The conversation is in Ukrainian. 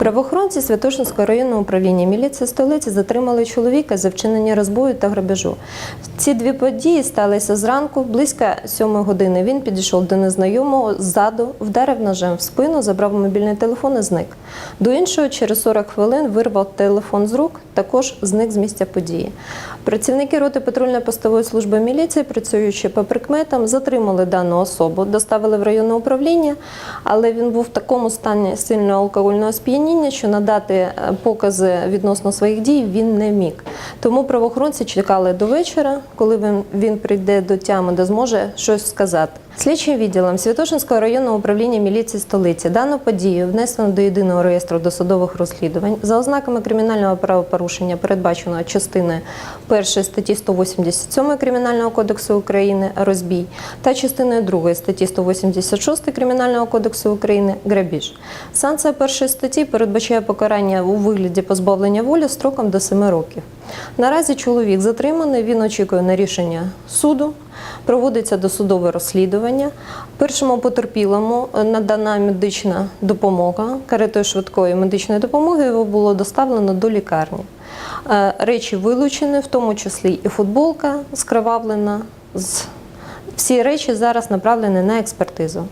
Правоохоронці Святошинського районного управління міліції столиці затримали чоловіка за вчинення розбою та грабежу. Ці дві події сталися зранку, близько сьомої години. Він підійшов до незнайомого ззаду, вдарив ножем в спину, забрав мобільний телефон і зник. До іншого через 40 хвилин вирвав телефон з рук, також зник з місця події. Працівники роти патрульно-постової служби міліції, працюючи по прикметам, затримали дану особу, доставили в районне управління, але він був в такому стані сильного алкогольного сп'яніння, що надати е, покази відносно своїх дій він не міг. Тому правоохоронці чекали до вечора, коли він, він прийде до тями, де зможе щось сказати. Слідчим відділом Святошинського районного управління міліції столиці дану подію внесено до єдиного реєстру досудових розслідувань за ознаками кримінального правопорушення, передбаченого частиною 1 статті 187 Кримінального кодексу України розбій та частиною 2 статті 186 Кримінального кодексу України грабіж. Санкція першої статті передбачає покарання у вигляді позбавлення волі строком до 7 років. Наразі чоловік затриманий, він очікує на рішення суду. Проводиться досудове розслідування. Першому потерпілому е, надана медична допомога. Каретою швидкої медичної допомоги його було доставлено до лікарні. Е, Речі вилучені, в тому числі і футболка скривавлена. Всі речі зараз направлені на експертизу.